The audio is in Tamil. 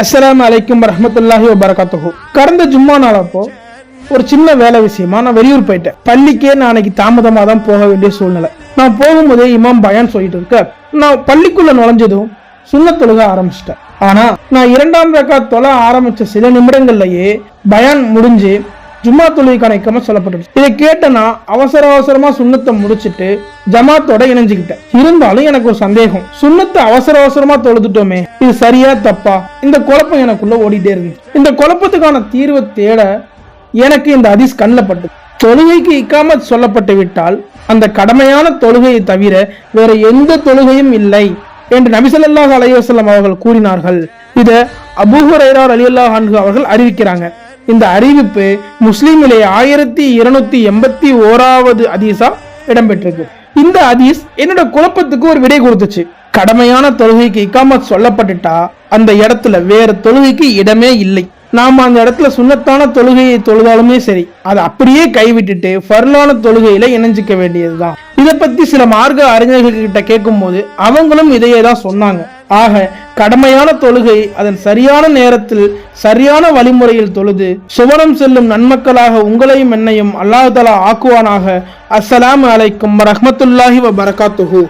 அஸ்லாம் அலைக்கும் வரஹ்மத்துல்லாஹி வபரகாத்துஹு. கடந்த ஜும்மா நாளப்போ ஒரு சின்ன வேலை விஷயமா நான் வெளியூர் போயிட்டேன். பள்ளிக்கே நான் அன்னைக்கு தாமதமாக தான் போக வேண்டிய சூழ்நிலை. நான் போகும்போதே இமாம் பயான் சொல்லிட்டு இருக்க நான் பள்ளிக்குள்ள நுழைஞ்சதும் சுண்ண தொழுக ஆரம்பிச்சிட்டேன். ஆனா நான் இரண்டாம் ரக்கா தொலை ஆரம்பிச்ச சில நிமிடங்கள்லயே பயான் முடிஞ்சு ஜும்மா தொழுகைக்கான இக்கமா சொல்லப்பட்டுச்சு இதை கேட்டனா அவசர அவசரமா சுண்ணத்தை முடிச்சிட்டு ஜமாத்தோட இணைஞ்சுக்கிட்டேன். இருந்தாலும் எனக்கு ஒரு சந்தேகம். சுண்ணத்தை அவசர அவசரமா தொழுதுட்டோமே இது சரியா தப்பா? இந்த குழப்பம் எனக்குள்ள ஓடிட்டே இருக்கு. இந்த குழப்பத்துக்கான தீர்வை தேட எனக்கு இந்த அதிஸ் கண்ணில் பட்டு தொழுகைக்கு இக்காமத் சொல்லப்பட்டு விட்டால் அந்த கடமையான தொழுகையை தவிர வேற எந்த தொழுகையும் இல்லை என்று நபிசல்லாஹ் அலைவாஸ்லாம் அவர்கள் கூறினார்கள். இத அபூஹுரைரார் அலி அல்லாஹ் அவர்கள் அறிவிக்கிறாங்க. இந்த அறிவிப்பு முஸ்லீமிலே ஆயிரத்தி இருநூத்தி எண்பத்தி ஓராவது அதீஸா இடம்பெற்றிருக்கு. இந்த அதீஸ் என்னோட குழப்பத்துக்கு ஒரு விடை கொடுத்துச்சு. கடமையான தொழுகைக்கு இக்காமத் சொல்லப்பட்டுட்டா அந்த இடத்துல வேற தொழுகைக்கு இடமே இல்லை. நாம அந்த இடத்துல சுண்ணத்தான தொழுகையை தொழுதாலுமே சரி அதை அப்படியே கைவிட்டுட்டு ஃபர்லான தொழுகையில இணைஞ்சிக்க வேண்டியதுதான். இதை பத்தி சில மார்க்க அறிஞர்கள் கிட்ட கேட்கும்போது அவங்களும் இதையே தான் சொன்னாங்க. ஆக கடமையான தொழுகை அதன் சரியான நேரத்தில் சரியான வழிமுறையில் தொழுது சுவனம் செல்லும் நன்மக்களாக உங்களையும் என்னையும் அல்லாஹலா ஆக்குவானாக. அஸ்ஸலாம் அலைக்கும் வரஹ்மத்துல்லாஹி வ பரகாத்துஹு